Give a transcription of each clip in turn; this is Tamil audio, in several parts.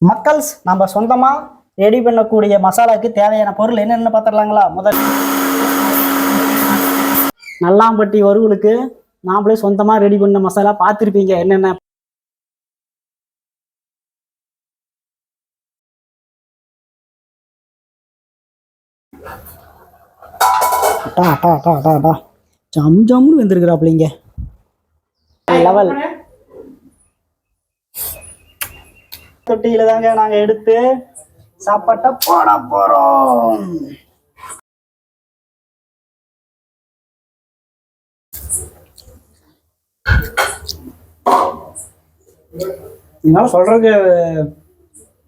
மக்கள்ஸ் நம்ம சொந்தமாக ரெடி பண்ணக்கூடிய மசாலாக்கு தேவையான பொருள் என்னென்னு பார்த்துடலாங்களா முதல் நல்லாம்பட்டி வறுவலுக்கு நாமளே சொந்தமாக ரெடி பண்ண மசாலா பார்த்துருப்பீங்க என்னென்ன? அட்டா அட்டா அட்டா அட்டா அட்டா ஜம் ஜம்னு வெந்திருக்கிறாப்லிங்க லெவல் தொட்டியில தாங்க நாங்க எடுத்து சாப்பாட்டை போட போறோம். என்னால சொல்றதுக்கு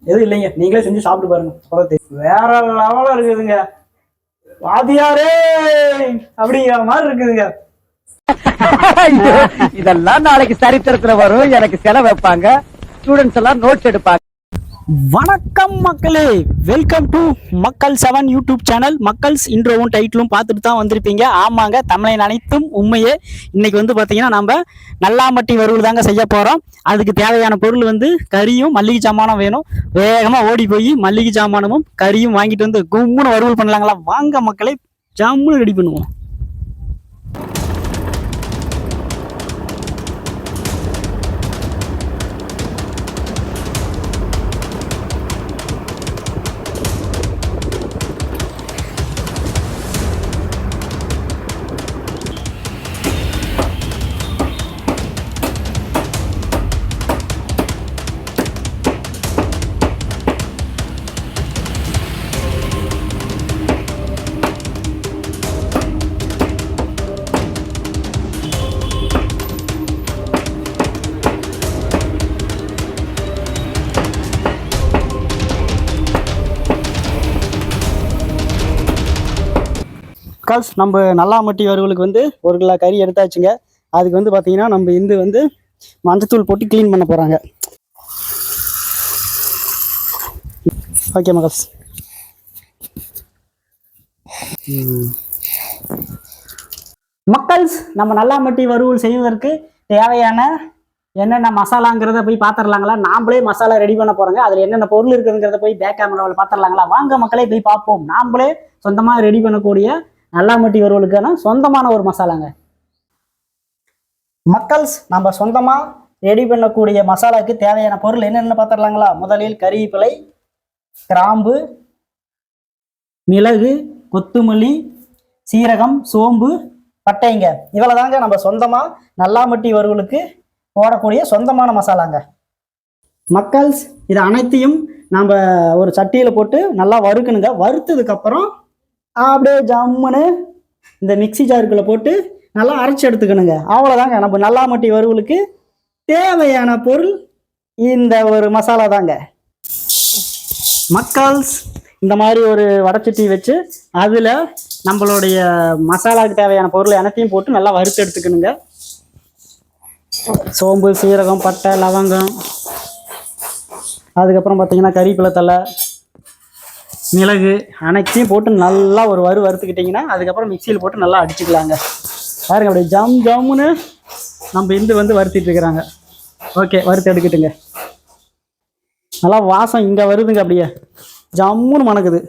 எதுவும் இல்லைங்க. நீங்களே செஞ்சு சாப்பிட்டு பாருங்க. வேற லெவலா இருக்குதுங்க. வாதியாரே அப்படிங்கிற மாதிரி இருக்குதுங்க. இதெல்லாம் நாளைக்கு சரித்திரத்துல வரும். எனக்கு செலவு வைப்பாங்க. ஸ்டூடெண்ட்ஸ் எல்லாம் நோட்ஸ் எடுப்பாங்க. வணக்கம் மக்களே. Welcome to Makkal seven YouTube channel. மக்கள்ஸ் இன்ட்ரோவும் டைட்டிலும் பார்த்துட்டு தான் வந்திருப்பீங்க. ஆமாங்க தமிழின் அனைத்தும் உண்மையே. இன்னைக்கு வந்து பார்த்தீங்கன்னா நம்ம நல்லாம்பட்டி வறுவல் தாங்க செய்ய போகிறோம் அதுக்கு தேவையான பொருள் வந்து கறியும் மல்லிகை சாமானும் வேணும். வேகமாக ஓடி போய் மல்லிகை சாமானமும் கறியும் வாங்கிட்டு வந்து கும்முன்னு வறுவல் பண்ணலாங்களா? வாங்க மக்களே ஜம்முன்னு ரெடி பண்ணுவோம். கால்ஸ் நம்ம நல்லாமட்டி வறுவலுக்கு வந்து ஒரு கிலோ கறி எடுத்தாச்சுங்க. அதுக்கு வந்து பார்த்தீங்கன்னா நம்ம இந்து வந்து மஞ்சத்தூள் போட்டு க்ளீன் பண்ண போகிறாங்க ஓகே மகள்ஸ் மக்கள்ஸ் நம்ம நல்லாமட்டி வறுவல் செய்வதற்கு தேவையான என்னென்ன மசாலாங்கிறத போய் பார்த்துடலாங்களா நாமளே மசாலா ரெடி பண்ண போகிறோங்க அதில் என்னென்ன பொருள் இருக்குதுங்கிறத போய் பேக் கேமராவில் பார்த்துடலாங்களா வாங்க மக்களே போய் பார்ப்போம். நாமளே சொந்தமாக ரெடி பண்ணக்கூடிய நல்லாமட்டி வறுவலுக்கான சொந்தமான ஒரு மசாலாங்க. மக்கள்ஸ் நம்ம சொந்தமாக ரெடி பண்ணக்கூடிய மசாலாக்கு தேவையான பொருள் என்னென்னு பார்த்துடலாங்களா? முதலில் கறிவேப்பிலை கிராம்பு மிளகு கொத்துமல்லி சீரகம் சோம்பு பட்டைங்க. இவ்வளோ தாங்க நம்ம சொந்தமாக நல்லாமட்டி வறுவலுக்கு போடக்கூடிய சொந்தமான மசாலாங்க. மக்கள்ஸ் இது அனைத்தையும் நம்ம ஒரு சட்டியில் போட்டு நல்லா வறுக்கணுங்க. வறுத்ததுக்கப்புறம் அப்படியே ஜம்முன்னு இந்த மிக்ஸி ஜாருக்குள்ளே போட்டு நல்லா அரைச்சி எடுத்துக்கணுங்க. அவ்வளோதாங்க நம்ம நல்லா மட்டி வறுவலுக்கு தேவையான பொருள் இந்த ஒரு மசாலா தாங்க. மக்கால்ஸ் இந்த மாதிரி ஒரு வடச்சட்டி வச்சு அதில் நம்மளுடைய மசாலாவுக்கு தேவையான பொருள் எனத்தையும் போட்டு நல்லா வறுத்து எடுத்துக்கணுங்க. சோம்பு சீரகம் பட்டை லவங்கம். அதுக்கப்புறம் பார்த்தீங்கன்னா கறிப்பிலை தலை மிளகு அனைத்தையும் போட்டு நல்லா ஒரு வறு வறுத்துக்கிட்டிங்கன்னா அதுக்கப்புறம் மிக்சியில் போட்டு நல்லா அடிச்சுக்கலாங்க. பாருங்க அப்படியே ஜம் ஜம்முன்னு நம்ம இந்து வந்து வறுத்திட்டு இருக்கிறாங்க. ஓகே வறுத்து எடுக்கட்டுங்க. நல்லா வாசம் இங்கே வருதுங்க அப்படியே. ஜம்முன்னு மணக்குது.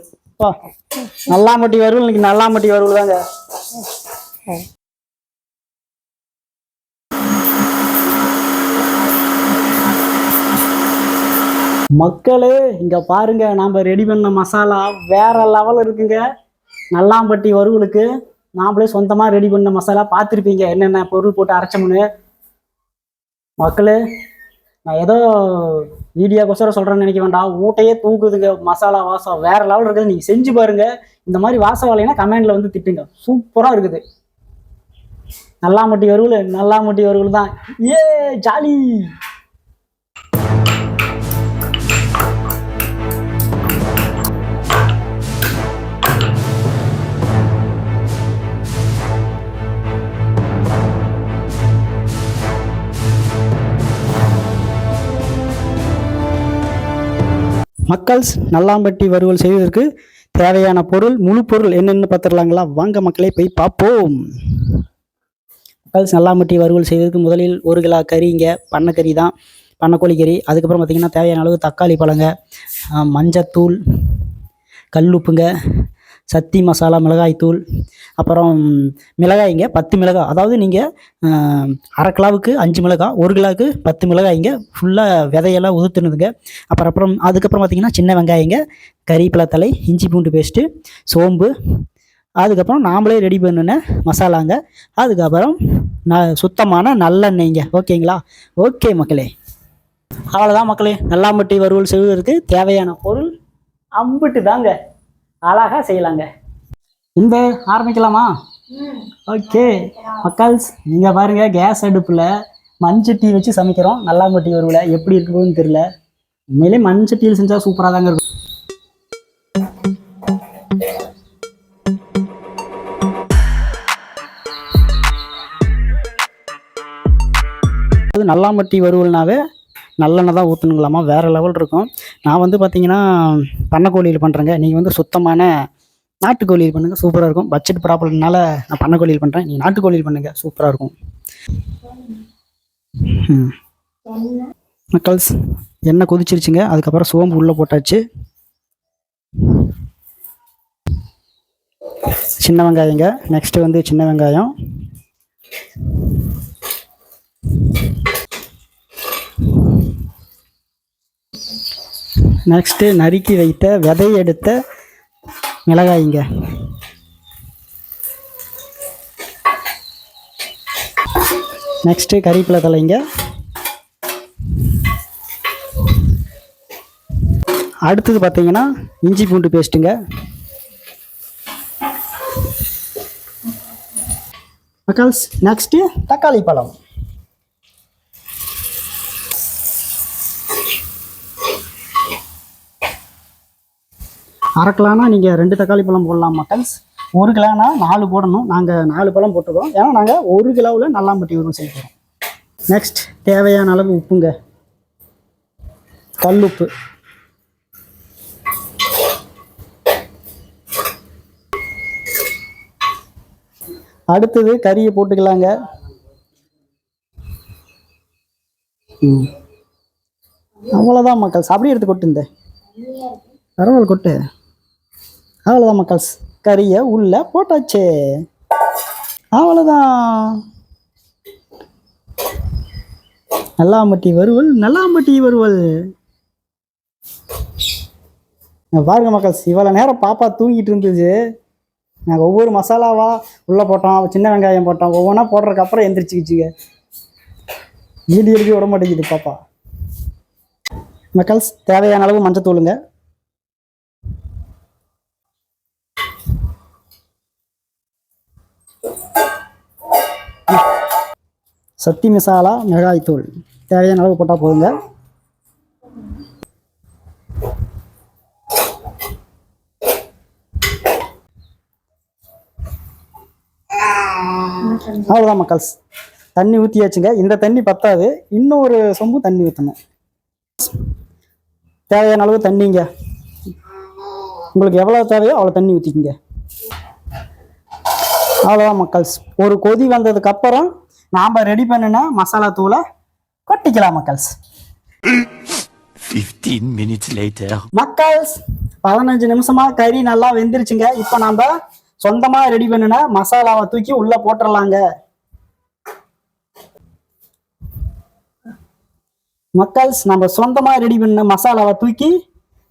நல்லா மட்டி வறுவல் இன்னைக்கு நல்லாமட்டி வறுவல் தாங்க. மக்களே இங்க பாருங்க நாம ரெடி பண்ண மசாலா வேற லெவல் இருக்குங்க. நல்லாம்பட்டி வறுவலுக்கு நாமளே சொந்தமா ரெடி பண்ண மசாலா பார்த்துருப்பீங்க. என்னென்ன பொருள் போட்டு அரைச்சோம்னு. மக்களே நான் ஏதோ வீடியோக்கோசரம் சொல்கிறேன்னு நினைக்க வேண்டாம். ஊட்டையே தூக்குதுங்க மசாலா வாசம். வேற லெவல் இருக்குது. நீங்கள் செஞ்சு பாருங்க. இந்த மாதிரி வாசம் வரலைன்னா கமெண்டில் வந்து திட்டுங்க. சூப்பராக இருக்குது. நல்லாமட்டி வறுவல் நல்லாமட்டி வறுவல் தான். ஏ ஜாலி. மக்கள்ஸ் நல்லாம்பட்டி வறுவல் செய்வதற்கு தேவையான பொருள் முழு பொருள் என்னென்னு பார்த்துடலாங்களா? வாங்க மக்களே போய் பார்ப்போம். மக்கள்ஸ் நல்லாம்பட்டி வறுவல் செய்வதற்கு முதலில் ஒரு கிலோ கறிங்க பண்ணக்கறி தான் பண்ணக்கோழி கறி. அதுக்கப்புறம் பார்த்திங்கன்னா தேவையான அளவு தக்காளி பழங்க மஞ்சத்தூள் மஞ்சத்தூள் கல்லுப்புங்க சத்தி மசாலா மிளகாய்த்தூள் அப்புறம் மிளகாய்ங்க பத்து மிளகாய். அதாவது நீங்கள் அரை கிலோவுக்கு அஞ்சு மிளகாய் ஒரு கிலோவுக்கு பத்து மிளகாய்ங்க ஃபுல்லாக விதையெல்லாம் உதுத்துனதுங்க. அப்புறம் அப்புறம் அதுக்கப்புறம் பார்த்திங்கன்னா சின்ன வெங்காயங்க கறிவேப்பிலை இஞ்சி பூண்டு பேஸ்ட்டு சோம்பு அதுக்கப்புறம் நாமளே ரெடி பண்ணின மசாலாங்க. அதுக்கப்புறம் ந சுத்தமான நல்லெண்ணெய்ங்க. ஓகேங்களா? ஓகே மக்களே. அவ்வளோதான் மக்களே. நல்லாம்பட்டி வறுவல் செய்வதற்கு தேவையான பொருள் அம்பிட்டு தாங்க அழகாக செய்யலாங்க. இந்த ஆரம்பிக்கலாமா? ஓகே. மக்கள்ஸ் நீங்கள் பாருங்கள் கேஸ் அடுப்பில் மண்சட்டி வச்சு சமைக்கிறோம். நல்லாம்பட்டி வறுவலை எப்படி இருக்குதுன்னு தெரியல. உண்மையிலே மண் சட்டியில் செஞ்சால் சூப்பராக தாங்க இருக்கும். நல்லாம்பட்டி வறுவல்னாவே நல்லெண்ணெய் தான் ஊற்றணுங்களாமா வேறு லெவல் இருக்கும். நான் வந்து பார்த்தீங்கன்னா பண்ணக்கோழியில் பண்ணுறேங்க நீங்கள் வந்து சுத்தமான நாட்டுக்கோழியில் பண்ணுங்கள் சூப்பராக இருக்கும். பட்ஜெட் ப்ராப்ளம்னால நான் பண்ணக்கோழியில் பண்ணுறேன் நீங்கள் நாட்டுக்கோழியில் பண்ணுங்கள் சூப்பராக இருக்கும். மக்கள்ஸ் எண்ணெய் கொதிச்சிருச்சுங்க. அதுக்கப்புறம் சோம்பு உள்ளே போட்டாச்சு. சின்ன வெங்காயங்க. நெக்ஸ்ட்டு வந்து சின்ன வெங்காயம். நெக்ஸ்ட்டு நறுக்கி வைத்த விதை எடுத்த மிளகாய்ங்க. நெக்ஸ்ட்டு கறிப்பிலை தலைங்க அடுத்தது பார்த்தீங்கன்னா இஞ்சி பூண்டு பேஸ்ட்டுங்க மக்கள்ஸ் நெக்ஸ்ட்டு தக்காளி பழம். அரை கிலோனா நீங்கள் ரெண்டு தக்காளி பழம் போடலாம் மக்கள்ஸ். ஒரு கிலோனா நாலு போடணும். நாங்கள் நாலு பழம் போட்டுருவோம் ஏன்னா நாங்கள் ஒரு கிலோவில் நல்லாம்பட்டி உருவம் செய்ய போகிறோம் நெக்ஸ்ட் தேவையான அளவு உப்புங்க. கல் உப்பு. அடுத்தது கறியை போட்டுக்கலாங்க. ம். அவ்வளோதான் மக்கள் அப்படியே எடுத்து கொட்டு பரவாயில்ல கொட்டு. அவ்வளோதான் மக்கள்ஸ் கறியை உள்ள போட்டாச்சு. அவ்வளோதான் நல்லாம்பட்டி வறுவல் நல்லாம்பட்டி வறுவல் பாருங்க மக்கள்ஸ் இவ்வளோ நேரம் பாப்பா தூங்கிட்டு இருந்துச்சு. நாங்கள் ஒவ்வொரு மசாலாவா உள்ளே போட்டோம் சின்ன வெங்காயம் போட்டோம் ஒவ்வொன்றா போடுறதுக்கப்புறம் எந்திரிச்சுக்கிச்சுங்க. ஈடி எழுதி விட மாட்டேங்குது பாப்பா. மக்கள்ஸ் தேவையான அளவு மஞ்சத்தூளுங்க. சத்தி மசாலா மிளகாய்த்தூள் தேவையான அளவு போட்டால் போதுங்க. அவ்வளோதான் மக்கள்ஸ். தண்ணி ஊற்றியாச்சுங்க இந்த தண்ணி பத்தாது. இன்னொரு சொம்பு தண்ணி ஊற்றணும் தேவையான அளவு தண்ணிங்க. உங்களுக்கு எவ்வளோ தேவையோ அவ்வளோ தண்ணி ஊற்றிக்கிங்க அவ்வளோதான் மக்கள்ஸ். ஒரு கொதி வந்ததுக்கப்புறம் நாம் ரெடி பண்ணின மசாலா தூளை கொட்டிக்கலாம் மக்கள்ஸ். 15 minutes later. மக்கள்ஸ் பதினஞ்சு நிமிஷமா கறி நல்லா வெந்துருச்சுங்க. இப்போ நாம சொந்தமா ரெடி பண்ணின மசாலாவை தூக்கி உள்ள போட்டுடலாங்க மக்கள்ஸ் நம்ம சொந்தமா ரெடி பண்ண மசாலாவை தூக்கி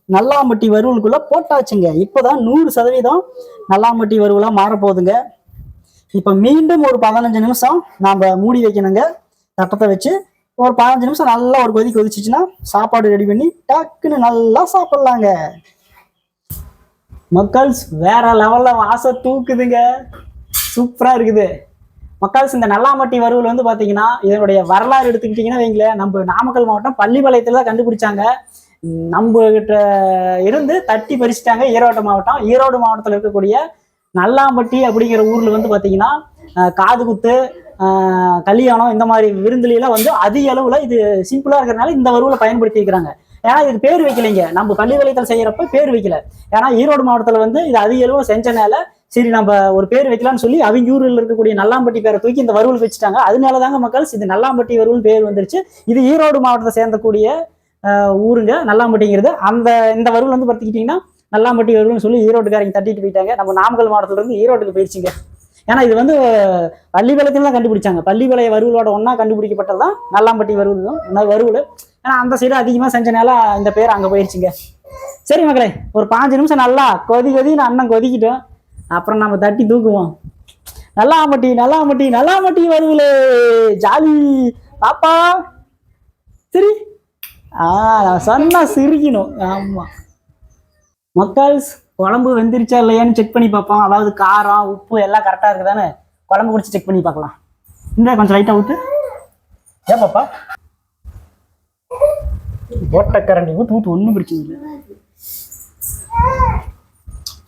நல்லாம்பட்டி வறுவலுக்குள்ள போட்டாச்சுங்க. இப்போதான் நூறு சதவீதம் நல்லாம்பட்டி வறுவலா மாறப்போகுதுங்க. இப்போ மீண்டும் ஒரு பதினஞ்சு நிமிஷம் நாம் மூடி வைக்கணுங்க. தட்டத்தை வச்சு ஒரு பதினஞ்சு நிமிஷம் நல்லா ஒரு கொதி கொதிச்சிச்சுன்னா சாப்பாடு ரெடி பண்ணி டக்குன்னு நல்லா சாப்பிட்லாங்க. மக்கள்ஸ் வேற லெவலில் வாச தூக்குதுங்க. சூப்பராக இருக்குது. மக்கள்ஸ் இந்த நல்லாமட்டி வறுவல் வந்து பார்த்தீங்கன்னா இதனுடைய வரலாறு எடுத்துக்கிட்டிங்கன்னா வைங்களேன் நம்ம நாமக்கல் மாவட்டம் பள்ளிப்பாளையத்தில் தான் கண்டுபிடிச்சாங்க. உம் நம்ம கிட்ட இருந்து தட்டி பறிச்சிட்டாங்க ஈரோடு மாவட்டம். ஈரோடு மாவட்டத்தில் இருக்கக்கூடிய நல்லாம்பட்டி அப்படிங்கிற ஊரில் வந்து பாத்தீங்கன்னா காது குத்து கல்யாணம் இந்த மாதிரி விருந்துலாம் வந்து அதிக அளவில் இது சிம்பிளா இருக்கிறதுனால இந்த வருவில் பயன்படுத்தி இருக்கிறாங்க. ஏன்னா இது பேர் வைக்கலைங்க. நம்ம பள்ளி வளையத்தில் செய்யறப்ப பேர் வைக்கல. ஏன்னா ஈரோடு மாவட்டத்தில் வந்து இது அதிக அளவு செஞ்சனால சரி நம்ம ஒரு பேர் வைக்கலாம்னு சொல்லி அவங்க ஊரில் இருக்கக்கூடிய நல்லாம்பட்டி பேரை தூக்கி இந்த வருவல் வச்சுட்டாங்க. அதனால தாங்க மக்கள் இது நல்லாம்பட்டி வருவல் பேர் வந்துருச்சு. இது ஈரோடு மாவட்டத்தை சேர்ந்தக்கூடிய ஊருங்க நல்லாம்பட்டிங்கிறது. அந்த இந்த வருவல் வந்து பார்த்துக்கிட்டிங்கன்னா நல்லாம்பட்டி வறுவல்னு சொல்லி ஈரோட்டுக்காரங்க தட்டிட்டு போயிட்டாங்க. நம்ம நாமக்கல் மாவட்டத்துல இருந்து ஈரோட்டுக்கு போயிடுச்சுங்க ஏன்னா இது வந்து பள்ளிப்பாளையத்தில் தான் கண்டுபிடிச்சாங்க. பள்ளிப்பாளைய வருவலோட ஒன்றா கண்டுபிடிக்கப்பட்டது தான் நல்லாம்பட்டி வறுவல் தான். வறுவல். ஏன்னா அந்த சைடு அதிகமாக செஞ்சனால இந்த பேர் அங்கே போயிடுச்சுங்க சரி மக்களே ஒரு பாஞ்சு நிமிஷம் நல்லா கொதி கொதி நான் அண்ணன் கொதிக்கிட்டோம். அப்புறம் நம்ம தட்டி தூக்குவோம். நல்லாம்பட்டி நல்லாம்பட்டி நல்லாம்பட்டி வருவலே ஜாலி. பாப்பா. சரி. ஆ நான் சொன்னா சிரிக்கணும். ஆமா. மக்கள்ஸ் குழம்பு வெந்திருச்சா இல்லையான்னு செக் பண்ணி பார்ப்போம். அதாவது காரம் உப்பு எல்லாம் கரெக்டாக இருக்குதானே குழம்பு குடிச்சு செக் பண்ணி பார்க்கலாம். இந்த கொஞ்சம் லைட்டாக ஊற்று ஏன் பாப்பா? ஓட்டக்கரண்டி ஊற்று ஊற்று ஒன்றும் பிரச்சனை இல்லை.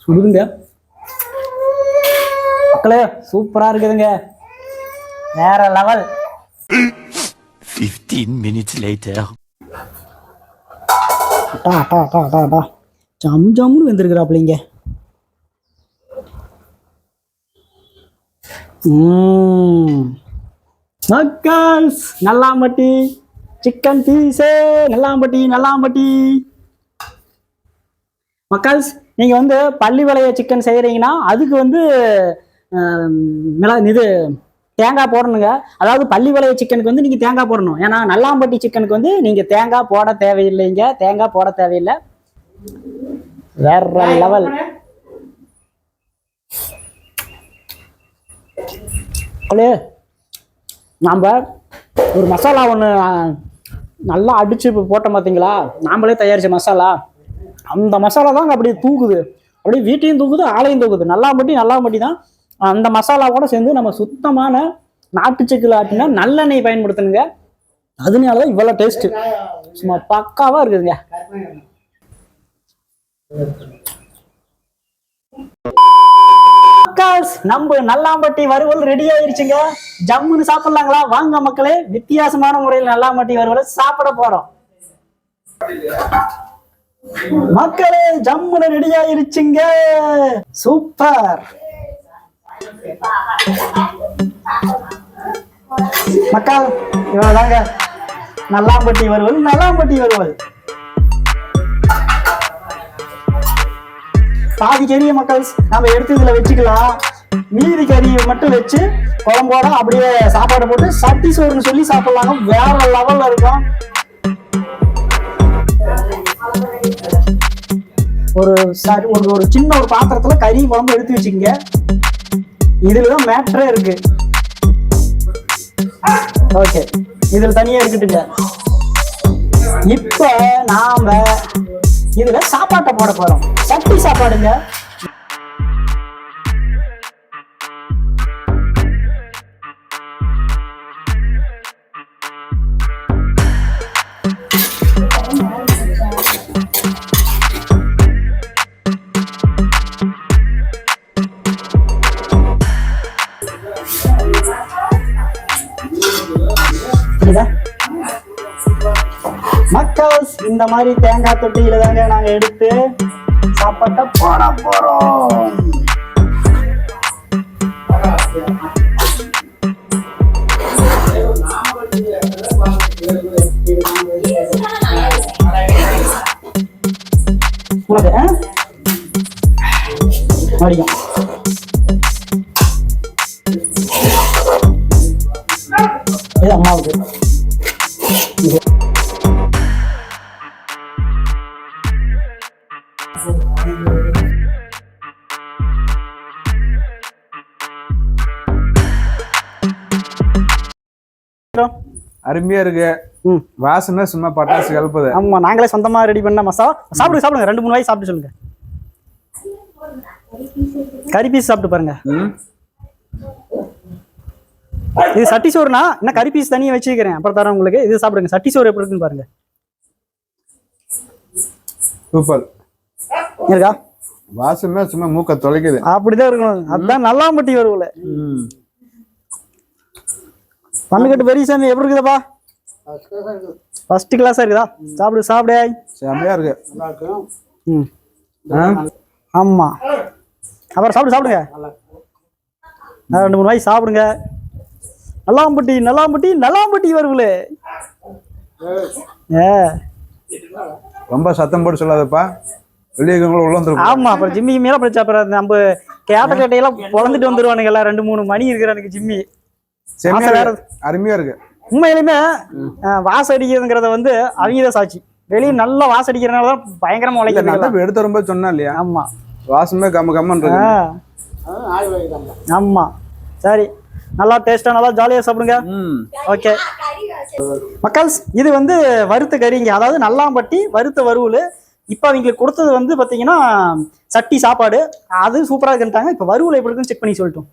சுடுதுங்க. மக்களே சூப்பரா இருக்குதுங்க. வேற லெவல் 15 minutes later. டா டா டா டா டா ஜம் ஜம்னு வெந்திருக்கிறாப்லிங்க மக்கள்ஸ் நல்லாம்பட்டி சிக்கன் பீஸே நல்லாம்பட்டி நல்லாம்பட்டி. மக்கள்ஸ் நீங்கள் வந்து பள்ளி வளைய சிக்கன் செய்கிறீங்கன்னா அதுக்கு வந்து ஆம், இது தேங்காய் போடணுங்க. அதாவது பள்ளி வளைய சிக்கனுக்கு வந்து நீங்கள் தேங்காய் போடணும். ஏன்னா நல்லாம்பட்டி சிக்கனுக்கு வந்து நீங்கள் தேங்காய் போட தேவையில்லைங்க. தேங்காய் போட தேவையில்லை. வேற லெவல் நாம் ஒரு மசாலா ஒன்று நல்லா அடிச்சு இப்போ போட்டோம் பார்த்தீங்களா நாமளே தயாரிச்ச மசாலா. அந்த மசாலா தாங்க அப்படியே தூக்குது. அப்படியே வீட்டையும் தூக்குது ஆளையும் தூக்குது. நல்லா மட்டி நல்லா மட்டி தான் அந்த மசாலாவோட சேர்ந்து நம்ம சுத்தமான நாட்டு செக்கில் ஆட்டினா நல்லெண்ணெய் பயன்படுத்தணுங்க. அதனால தான் இவ்வளோ டேஸ்ட்டு சும்மா பக்காவாக இருக்குதுங்க. நம்ம நல்லாம்பட்டி வறுவல் ரெடி ஆயிருச்சுங்க. ஜம்முன்னு சாப்பிடலாங்களா? வாங்க மக்களே வித்தியாசமான முறையில் நல்லாம்பட்டி வறுவலை சாப்பிட போறோம். மக்களே ஜம்முன்னு ரெடி ஆயிருச்சுங்க. சூப்பர். மக்கள் இவ்வளவுதாங்க. நல்லாம்பட்டி வருவல் நல்லாம்பட்டி வருவல் பாதி கறியை மக்கள் நம்ம எடுத்து இதுல வச்சுக்கலாம். மீதி கறியை மட்டும் வச்சு குழம்போட அப்படியே சாப்பாடு போட்டு சட்டி சோறுன்னு சொல்லி சாப்பிடலாங்க. வேற லெவல்ல இருக்கும். ஒரு சரி ஒரு ஒரு சின்ன ஒரு பாத்திரத்துல கறி குழம்பு எடுத்து வச்சுக்கோங்க. இதுலதான் மேட்ரே இருக்கு. ஓகே இதுல தனியா இருக்கட்டுங்க. இப்ப நாம இதுல சாப்பாட்டை போட போறோம். சட்டி சாப்பாடுங்க. இந்த மாதிரி தேங்காய் தொட்டியில தாங்க நாங்க எடுத்து சாப்பாட்டை போட போறோம். உனக்கு மறுபடியும். அருமையா இருக்கு. வாசனை சும்மா பட்டாசு கலப்புது. ஆமா நாங்களே சொந்தமா ரெடி பண்ண மசாலா. சாப்பிடுங்க சாப்பிடுங்க. ரெண்டு மூணு வாய் சாப்பிட்டு சொல்லுங்க. கறி பீஸ் சாப்பிட்டு பாருங்க. இது சட்டி சோறுனா இன்னும் கறி பீஸ் தனியா வச்சுக்கிறேன் அப்புறம் தரேன் உங்களுக்கு. இது சாப்பிடுங்க. சட்டி சோறு எப்படி இருக்குன்னு பாருங்க. சூப்பர். இருக்கா? வாசமே சும்மா மூக்க தொலைக்குது. அப்படிதான் இருக்கணும். அதான் நல்லாம்பட்டி வருவல ம் பண்ணுக்கட்டு பெரியசாமி எப்படி இருக்குதாப்பா? ஃபர்ஸ்ட் கிளாஸா இருக்குதா? சாப்பிடு சாப்பிடு. செம்மையா இருக்கு. ம். ஆ? ஆமா. அப்புறம் சாப்பிடு சாப்பிடுங்க. ரெண்டு மூணு வாய் சாப்பிடுங்க. நல்லாம்பட்டி நல்லாம்பட்டி நல்லாம்பட்டி வருவல ஏ. ரொம்ப சத்தம் போட்டு சொல்லாதப்பா. வெளியே உள்ள வந்துருக்கும் ஆமா அப்புறம் ஜிம்மி மேல படிச்சா அப்புறம் நம்ம கேட்ட கேட்டையெல்லாம் பொழந்துட்டு வந்துருவானுங்க எல்லாம். ரெண்டு மூணு மணி இருக்கிறானுங்க ஜிம்மி. அருமையா இருக்கு. உண்மையிலுமே வாசம் அடிக்கிறதுங்கிறத வந்து அவங்க தான் சாட்சி. வெளியே நல்லா வாசம் அடிக்கிறதுனால தான் பயங்கரமா உழைக்கிறது எடுத்து ரொம்ப சொன்னா இல்லையா? ஆமா. வாசமே கம்ம கம்மன். ஆமா. சரி. நல்லா டேஸ்டா நல்லா ஜாலியா சாப்பிடுங்க. ஓகே மக்கள்ஸ் இது வந்து வறுத்த கறிங்க அதாவது நல்லாம்பட்டி வறுத்த வறுவல். இப்போ அவங்களுக்கு கொடுத்தது வந்து பார்த்தீங்கன்னா சட்டி சாப்பாடு. அது சூப்பராக இருக்குன்ட்டாங்க இப்போ வறுவல் எப்படி இருக்குன்னு செக் பண்ணி சொல்லட்டும்.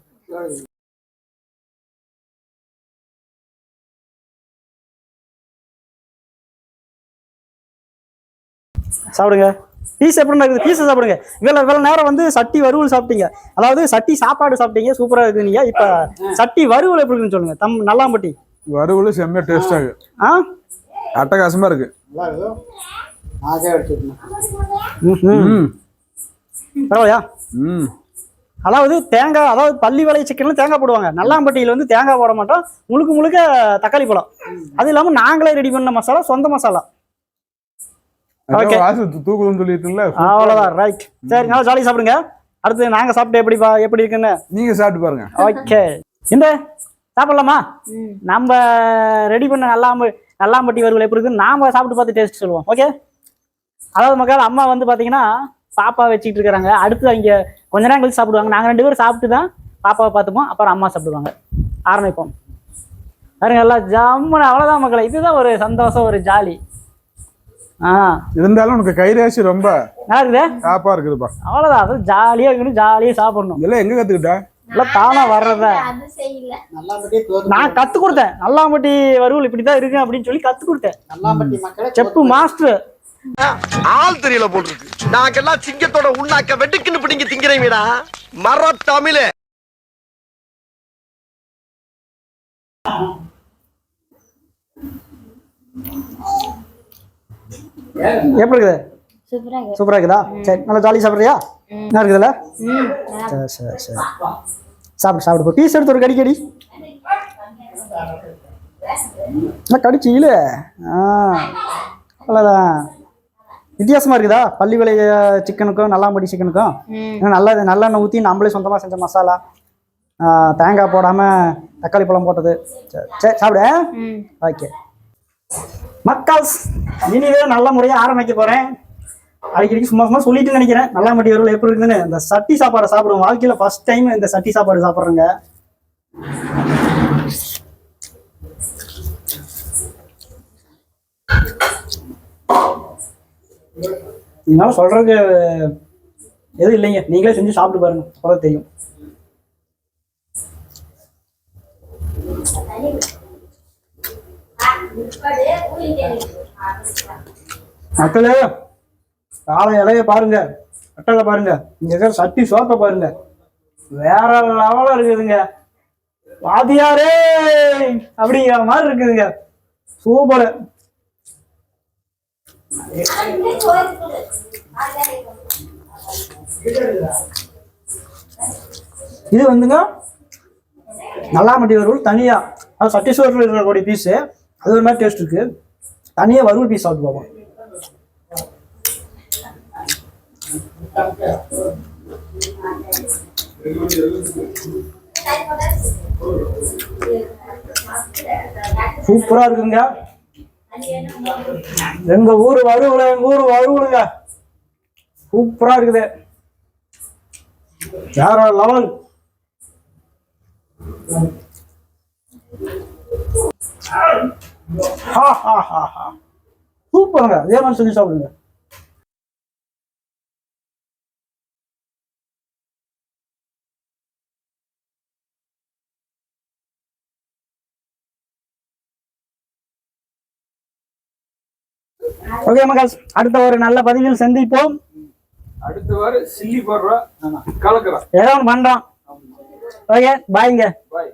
சாப்பிடுங்க. பீஸ் எப்படி இருக்குது பீஸை சாப்பிடுங்க. இவ்வளோ இவ்வளோ நேரம் வந்து சட்டி வறுவல் சாப்பிட்டீங்க. அதாவது சட்டி சாப்பாடு சாப்பிட்டீங்க. சூப்பராக இருக்குங்க இப்போ சட்டி வறுவல் எப்படி இருக்குன்னு சொல்லுங்க. தம் நல்லாம்பட்டி. வறுவல் செம்மையா டேஸ்டா இருக்கு. ஆ? அட்டகாசமா இருக்கு. பரவாயில்லையா? ம். அதாவது தேங்காய் அதாவது பள்ளி விலை சிக்கன்ல தேங்காய் போடுவாங்க. நல்லாம்பட்டியில் வந்து தேங்காய் போட மாட்டோம். முழுக்க முழுக்க தக்காளி பழம். அது இல்லாமல் நாங்களே ரெடி பண்ண மசாலா சொந்த மசாலா. Okay. வாசல் தூக்குதுன்னு சொல்லிட்டுல அவ்வளோதான் ரைட் சரி நல்லா ஜாலி சாப்பிடுங்க. அடுத்து நாங்கள் சாப்பிட்டு எப்படி பா- எப்படி இருக்குன்னு. நீங்க சாப்பிட்டு பாருங்க. ஓகே இந்த சாப்பிடலாமா? நம்ம ரெடி பண்ண நல்லாம்பு நல்லாம்பட்டி வறுவல் எப்படி இருக்குன்னு நாம சாப்பிட்டு பார்த்து டேஸ்ட் சொல்லுவோம். ஓகே அதாவது மக்கள் அம்மா வந்து பார்த்தீங்கன்னா பாப்பா வச்சுட்டு இருக்கிறாங்க அடுத்து அவங்க கொஞ்ச நேரம் கழிச்சு சாப்பிடுவாங்க. நாங்கள் ரெண்டு பேரும் சாப்பிட்டு தான் பாப்பாவை பார்த்துப்போம். அப்புறம் அம்மா சாப்பிடுவாங்க. ஆரம்பிப்போம். பாருங்க எல்லாம் ஜம்முன்னு. அவ்வளோதான் மக்களை. இதுதான் ஒரு சந்தோஷம் ஒரு ஜாலி இருந்தாலும் உனக்கு கைராசி ரொம்ப காப்பா இருக்குதுப்பா. அவ்வளோதான் அது ஜாலியாக இருக்கணும் ஜாலியாக சாப்பிடணும். இதெல்லாம் எங்க கத்துக்கிட்ட? எல்லாம் தானா வர்றத. அது செய்யல. நான் கத்து கொடுத்தேன் நல்லாம்பட்டி வறுவல் இப்படிதான் இருக்கு அப்படின்னு சொல்லி கத்து கொடுத்தேன் செப்பு மாஸ்டர் ஆள் தெரியல போட்டுருக்கு. நாங்கெல்லாம் சிங்கத்தோட உண்ணாக்க வெட்டுக்குன்னு பிடிங்க திங்கிறீங்கடா மர தமிழே. எப்படி இருக்குது? சூப்பரா இருக்கு சூப்பரா இருக்குதா? சரி நல்லா ஜாலி சாப்பிட்றியா? என்ன இருக்குதுல்ல? சரி சரி சரி. சாப்பிடு சாப்பிடு. பீஸ் எடுத்து ஒரு கடி கடி. என்ன கடிச்சு இல்ல ஆ அவ்வளோதான் வித்தியாசமா இருக்குதா? பள்ளி விலை சிக்கனுக்கும் நல்லாம்படி சிக்கனுக்கும் ஏன்னா நல்லா நல்லெண்ணெய் ஊற்றி நம்மளே சொந்தமாக செஞ்ச மசாலா. தேங்காய் போடாமல் தக்காளி பழம் போட்டது. சரி சரி சாப்பிடு ஓகே மக்கள் இனிவே நல்ல முறையாக ஆரம்பிக்க போகிறேன் அடிக்கடி சும்மா சும்மா சொல்லிட்டு நினைக்கிறேன். நல்லா மட்டி எப்படி இருக்குதுன்னு இந்த சட்டி சாப்பாடை சாப்பிடுவோம். வாழ்க்கையில் ஃபர்ஸ்ட் டைம் இந்த சட்டி சாப்பாடு சாப்பிட்றேங்க. இதனால சொல்றதுக்கு எதுவும் இல்லைங்க. நீங்களே செஞ்சு சாப்பிட்டு பாருங்க. அப்பதான் தெரியும். மக்களே காலை இலைய பாருங்க கட்டளை பாருங்க இங்க இருக்கிற சட்டி சோப்பை பாருங்க. வேற லெவலா இருக்குதுங்க. வாதியாரே அப்படிங்கிற மாதிரி இருக்குதுங்க. சூப்பர். இது வந்துங்க நல்லாமட்டி வறுவல் தனியா அது சட்டி சோறில் இருக்கக்கூடிய பீஸு அது ஒரு மாதிரி டேஸ்ட் இருக்கு. தனியா வறுவல் பீஸ் சாப்பிட்டு பார்ப்போம். சூப்பரா இருக்குங்க. எங்க ஊர் வருவல எங்க ஊர் வருவலுங்க சூப்பரா இருக்குது. வேற லெவல் சூப்பருங்க அதே மாதிரி செஞ்சு சாப்பிடுங்க ஓகே மக்கள் அடுத்த ஒரு நல்ல பதிவில் சந்திப்போம். அடுத்த வாரம் சில்லி போடுறோம் கலக்குறோம் ஏதோ ஒன்று பண்றோம் ஓகே பாய்ங்க பாய்